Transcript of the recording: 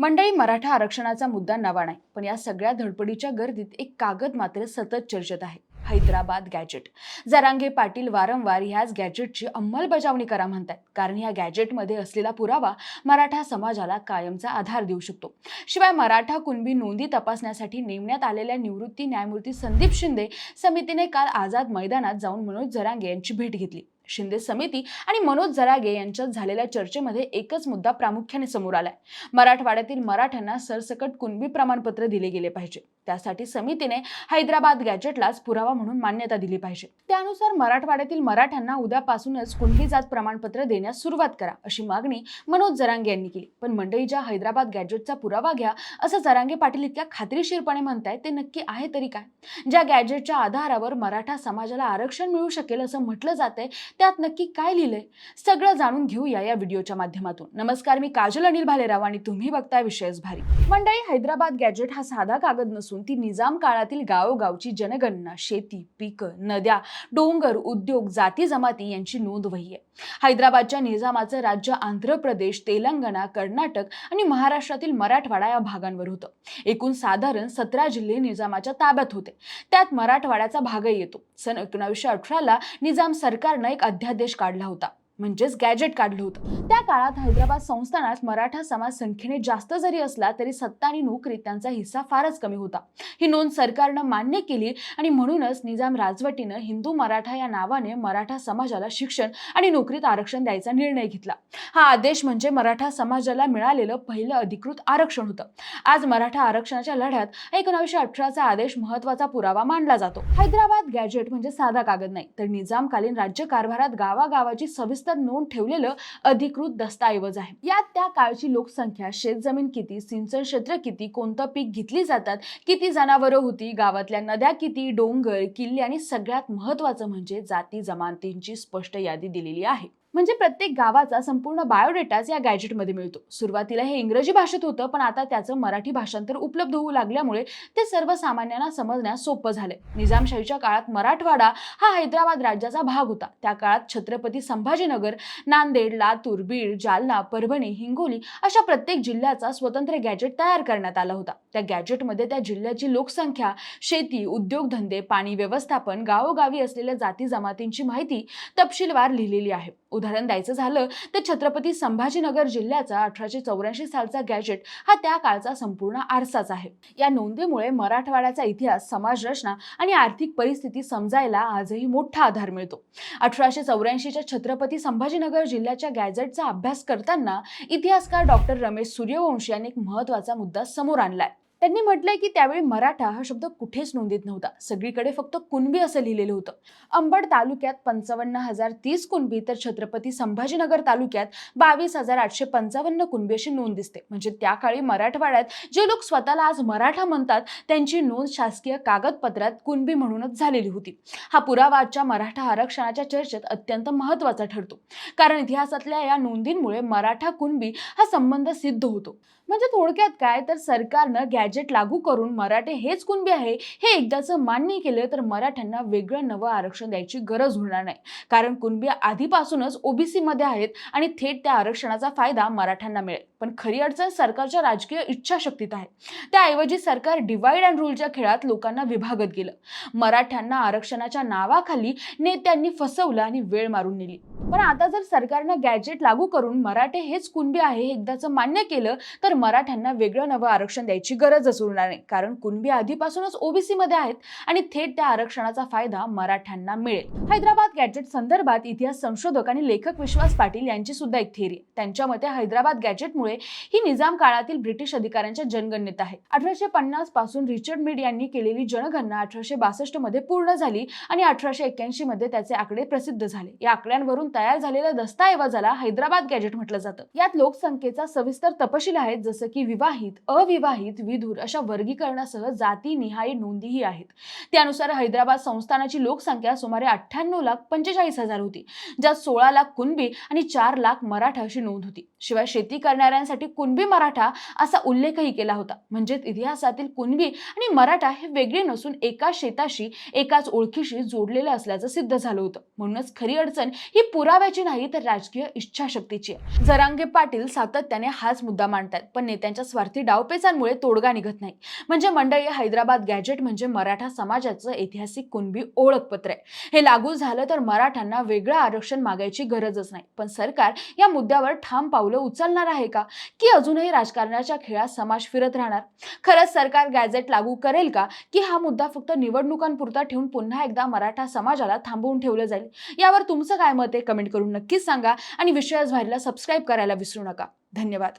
मंडळी मराठा आरक्षणाचा मुद्दा नवा नाही पण या सगळ्या धडपडीच्या गर्दीत एक कागद मात्र सतत चर्चेत आहे. हैदराबाद गॅजेट जरांगे पाटील वारंवार ह्याच गॅजेटची अंमलबजावणी करा म्हणतात कारण या गॅजेटमध्ये असलेला पुरावा मराठा समाजाला कायमचा आधार देऊ शकतो. शिवाय मराठा कुणबी नोंदी तपासण्यासाठी नेमण्यात आलेल्या निवृत्ती न्यायमूर्ती संदीप शिंदे समितीने काल आझाद मैदानात जाऊन मनोज जरांगे यांची भेट घेतली. शिंदे समिती आणि मनोज जरागे यांच्यात झालेल्या चर्चेमध्ये एकच मुद्दा प्रामुख्याने समोर आलाय. मराठवाड्यातील मराठ्यांना सरसकट कुणबी प्रमाणपत्र दिले गेले पाहिजे. त्यासाठी समितीने हैदराबाद गॅजेटलाच पुरावा म्हणून मान्यता दिली पाहिजे. त्यानुसार मराठवाड्यातील मराठ्यांना उद्यापासूनच कुणबी जात प्रमाणपत्र देण्यास सुरुवात करा अशी मागणी मनोज जरांगे यांनी केली. पण मंडळीच्या हैदराबाद गॅजेटचा पुरावा घ्या असं जरांगे पाटील इतक्या खात्रीशीरपणे म्हणतायत ते नक्की आहे तरी काय? ज्या गॅजेटच्या आधारावर मराठा समाजाला आरक्षण मिळू शकेल असं म्हटलं जातंय त्यात नक्की काय लिहिलंय? सगळं जाणून घेऊया या व्हिडिओच्या माध्यमातून. नमस्कार मी काजल अनिल भालेराव आणि तुम्ही बघताय विषयच भारी. मंडळी हैदराबाद गॅजेट हा साधा कागद नसून ती निजाम काळातील गावोगावची जनगणना शेती पिकं नद्या डोंगर उद्योग जाती जमाती यांची नोंद वही आहे. हैदराबादच्या निजामाचं राज्य आंध्र प्रदेश तेलंगणा कर्नाटक आणि महाराष्ट्रातील मराठवाडा या भागांवर होतं. एकूण साधारण सतरा जिल्हे निजामाच्या ताब्यात होते. त्यात मराठवाड्याचा भागही येतो. सन एकोणावीसशे अठराला निजाम सरकारनं एक अध्यादेश काढला होता. म्हणजेच गॅजेट काढलं होतं. त्या काळात हैदराबाद संस्थानात मराठा समाज संख्येने जास्त जरी असला तरी सत्ता आणि नोकरी त्यांचा हिस्सा फारच कमी होता. ही नोंद सरकारनं मान्य केली आणि म्हणूनच निजाम राजवटीनं हिंदू मराठा या नावाने मराठा समाजाला शिक्षण आणि नोकरीत आरक्षण द्यायचा निर्णय घेतला. हा आदेश म्हणजे मराठा समाजाला मिळालेलं पहिलं अधिकृत आरक्षण होतं. आज मराठा आरक्षणाच्या लढ्यात एकोणावीसशे अठराचा आदेश महत्त्वाचा पुरावा मानला जातो. हैदराबाद गॅजेट म्हणजे साधा कागद नाही तर निजामकालीन राज्य कारभारात गावागावाची सविस्तर नोंद ठेवलेलं अधिकृत दस्तऐवज आहे. यात त्या काळची लोकसंख्या शेतजमीन किती सिंचन क्षेत्र किती कोणतं पीक घेतली जातात किती जनावरं होती गावातल्या नद्या किती डोंगर किल्ले आणि सगळ्यात महत्वाचं म्हणजे जाती जमातींची स्पष्ट यादी दिलेली आहे. म्हणजे प्रत्येक गावाचा संपूर्ण बायोडेटाच या गॅजेटमध्ये मिळतो. सुरुवातीला हे इंग्रजी भाषेत होतं पण आता त्याचं मराठी भाषांतर उपलब्ध होऊ लागल्यामुळे ते सर्वसामान्यांना समजण्यास सोपं झाले निजामशाहीच्या काळात मराठवाडा हा हैदराबाद राज्याचा भाग होता. त्या काळात छत्रपती संभाजीनगर नांदेड लातूर बीड जालना परभणी हिंगोली अशा प्रत्येक जिल्ह्याचा स्वतंत्र गॅजेट तयार करण्यात आला होता. त्या गॅजेटमध्ये त्या जिल्ह्याची लोकसंख्या शेती उद्योगधंदे पाणी व्यवस्थापन गावोगावी असलेल्या जाती जमातींची माहिती तपशीलवार लिहिलेली आहे. उदाहरण द्यायचं झालं तर छत्रपती संभाजीनगर जिल्ह्याचा अठराशे चौऱ्याऐंशी सालचा गॅजेट हा त्या काळचा संपूर्ण आरसाच आहे. या नोंदीमुळे मराठवाड्याचा इतिहास समाजरचना आणि आर्थिक परिस्थिती समजायला आजही मोठा आधार मिळतो. अठराशे चौऱ्याऐंशीच्या छत्रपती संभाजीनगर जिल्ह्याच्या गॅजेटचा अभ्यास करताना इतिहासकार डॉक्टर रमेश सूर्यवंशी यांनी एक महत्त्वाचा मुद्दा समोर आणलाय. त्यांनी म्हटलंय की त्यावेळी मराठा हा शब्द कुठेच नोंदीत नव्हता. सगळीकडे फक्त कुणबी असं लिहिलेलं होतं. अंबड तालुक्यात पंचावन्न हजार तीस कुणबी तर छत्रपती संभाजीनगर तालुक्यात बावीस हजार आठशे पंचावन्न कुणबी अशी नोंद दिसते. म्हणजे त्या काळी मराठवाड्यात जे लोक स्वतःला आज मराठा म्हणतात त्यांची नोंद शासकीय कागदपत्रात कुणबी म्हणूनच झालेली होती. हा पुरावा आजच्या मराठा आरक्षणाच्या चर्चेत अत्यंत महत्त्वाचा ठरतो. कारण इतिहासातल्या या नोंदींमुळे मराठा कुणबी हा संबंध सिद्ध होतो. म्हणजे थोडक्यात काय? तर सरकारनं गॅजेट लागू करून मराठे हेच कुणबी आहे? हे एकदाचं मान्य केलं तर मराठ्यांना वेगळं नवं आरक्षण द्यायची गरज होणार नाही. कारण कुणबी आधीपासूनच ओबीसीमध्ये आहेत आणि थेट त्या आरक्षणाचा फायदा मराठ्यांना मिळेल. पण खरी अडचण सरकारच्या राजकीय इच्छाशक्तीत आहे. त्याऐवजी सरकार डिवाईड अँड रूलच्या खेळात लोकांना विभागत गेलं. मराठ्यांना आरक्षणाच्या नावाखाली नेत्यांनी फसवलं आणि वेळ मारून नेली. पण आता जर सरकारनं गॅजेट लागू करून मराठे हेच कुणबी आहे हे एकदाचं मान्य केलं तर मराठ्यांना वेगळं नवं आरक्षण द्यायची गरजच उरणार नाही. कारण कुणबी आधीपासूनच ओबीसीमध्ये आहेत आणि थेट त्या आरक्षणाचा फायदा मराठ्यांना मिळेल. हैदराबाद गॅजेट संदर्भात इतिहास संशोधक आणि लेखक विश्वास पाटील यांची सुद्धा एक थेरी. त्यांच्या मते हैदराबाद गॅजेटमुळे ही निजाम काळातील ब्रिटिश अधिकाऱ्यांच्या जनगणनेत आहे. अठराशे पन्नासपासून रिचर्ड मिड यांनी केलेली जनगणना अठराशे बासष्टमध्ये पूर्ण झाली आणि अठराशे एक्क्याऐंशी मध्ये त्याचे आकडे प्रसिद्ध झाले. या आकड्यांवरून तयार झालेल्या दस्तऐवजाला हैदराबाद गॅजेट म्हटलं जातं. यात लोकसंख्येचा सविस्तर तपशील आहेत जसं की विवाहित अविवाहित विधुर अशा वर्गीकरणासह जाती निहाय नोंदीही आहेत. त्यानुसार हैदराबाद संस्थानाची लोकसंख्या सुमारे अठ्ठ्याण्णव लाख पंचेचाळीस हजार होती ज्यात सोळा लाख कुणबी आणि चार लाख मराठा अशी नोंद होती. शिवाय शेती करणाऱ्या करणाऱ्यांसाठी कुणबी मराठा असा उल्लेखही केला होता. म्हणजेच इतिहासातील कुणबी आणि मराठा हे वेगळे नसून एका शेताशी एकाच ओळखीशी जोडलेले असल्याचं सिद्ध झालं होतं. म्हणूनच खरी अडचण ही पुराव्याची नाही तर राजकीय इच्छाशक्तीची आहे. जरांगे पाटील सातत्याने हाच मुद्दा मांडतात पण नेत्यांच्या स्वार्थी डावपेचांमुळे तोडगा निघत नाही. म्हणजे मंडळी हैदराबाद गॅजेट म्हणजे मराठा समाजाचं ऐतिहासिक कुणबी ओळखपत्र आहे. हे लागू झालं तर मराठ्यांना वेगळं आरक्षण मागायची गरजच नाही. पण सरकार या मुद्द्यावर ठाम पावलं उचलणार आहे का? की अजूनही राजकारणाच्या खेळात समाज फिरत राहणार? खरंच सरकार गॅझेट लागू करेल का? की हा मुद्दा फक्त निवडणुकांपुरता ठेवून पुन्हा एकदा मराठा समाजाला थांबवून ठेवलं जाईल? यावर तुमचं काय मत आहे? कमेंट करून नक्कीच सांगा आणि विषयास व्हायला सबस्क्राईब करायला विसरू नका. धन्यवाद.